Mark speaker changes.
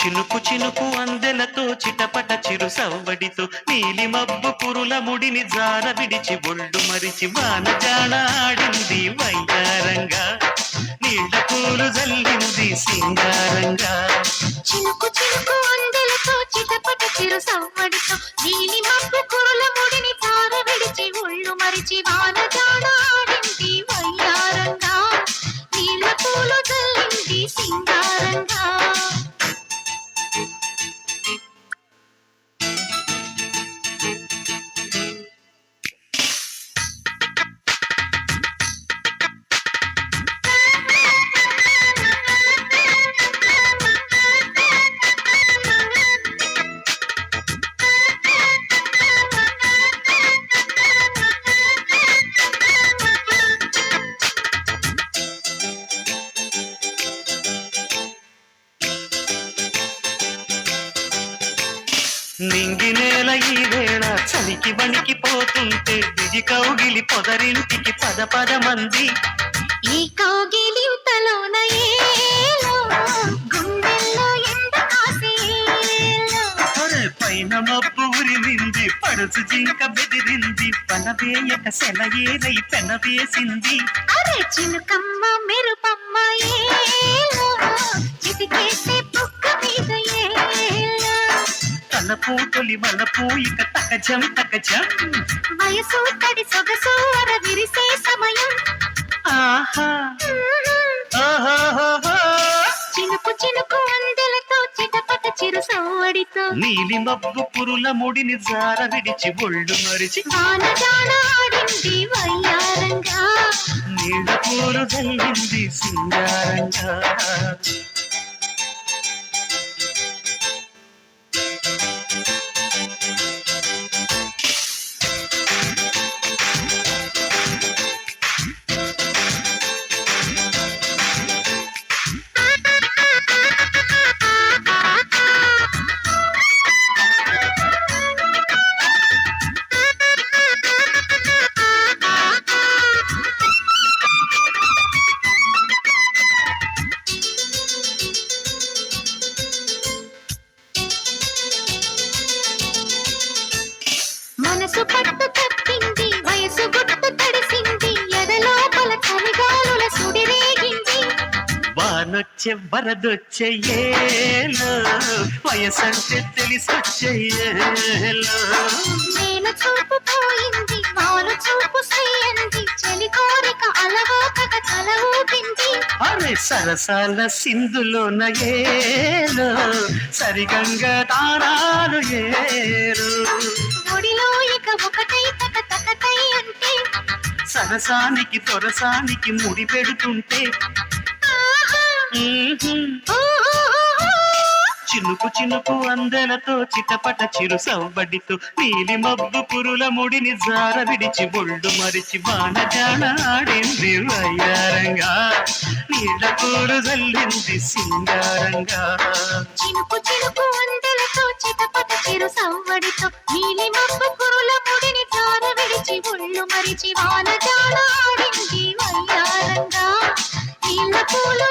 Speaker 1: చినుకు చినుకు అందెలతో చిటపట చిరు సవ్వడితో నీలి మబ్బు పురుల ముడిని జార విడిచి ఒళ్ళు మరిచి వానజాడ ఆడింది వయ్యారంగా నీళ్ళ పూలు జల్లింది సింగారంగా
Speaker 2: చినుకు చినుకు అందెలతో చిటపట చిరు సవ్వడితో నీలి మబ్బు పురుల ముడిని జార విడిచి ఒళ్ళు మరిచి వాన జాడ ఆడింది వయ్యారంగా నీళ్ళ పూలు జల్లింది సింగారంగా
Speaker 1: నింగి నేల ఈ వేళ చలికి వణికి పోతుంటే దిగి కౌగిలి పొదరింటికి పద పద మంది.
Speaker 2: ఈ కౌగిలింతలోన
Speaker 1: పైన మబ్బు ఉరిమింది పడుచు జింక బెదిరింది పనవేయక సెలయేరై పెనవేసింది
Speaker 2: అరే చినుకమ్మ మెరుపమ్మ
Speaker 1: తలపూ తొలి వలపూ ఇక తకజం తకజం
Speaker 2: వయసు తడి సొగసు అర విరిసే సమయం.
Speaker 1: ఆహా. ఓహోహోహో.
Speaker 2: చినుకు చినుకు అందెలతో చిటపట చిరు సవ్వడితో
Speaker 1: నీలి మబ్బు పురుల ముడిని జార విడిచి ఒళ్ళు మరిచి.
Speaker 2: ఆడింది వయ్యారంగా.
Speaker 1: నీళ్ళ పూలు జల్లింది సింగారంగా.
Speaker 2: మనసు పట్టు తప్పింది వయసు గుట్టు తడిసింది ఎదలోపల చలిగాలుల సుడిరేగింది
Speaker 1: వానొచ్చే వరదొచ్చే ఏలో వయసంటే తెలిసొచ్చే ఏలో
Speaker 2: నేను చూపు పోయింది వాలు చూపు సయ్యంది చలి కోరిక అలవోకగా తల ఊపింది.
Speaker 1: అరే సరసాల సింధులోన ఏలో సరిగంగా తారాలు ఏరు. సరసానికి తొరసానికి ముడి పెడుతుంటే. చినుకు చినుకు అందెలతో చిటపట చిరు సవ్వడితో నీలి మబ్బు పురుల ముడిని జార విడిచి ఒళ్ళు మరిచి వానజాడ ఆడింది వయ్యారంగా. నీళ్ళ కూరు జల్లింది సింగారంగా.
Speaker 2: చినుకు చినుకు అందెలతో చిటపట చిరు సవ్వడితో నీలి మబ్బు మరిచి వాన చాలా వయ్యారంగా నీళ్ళ పూలు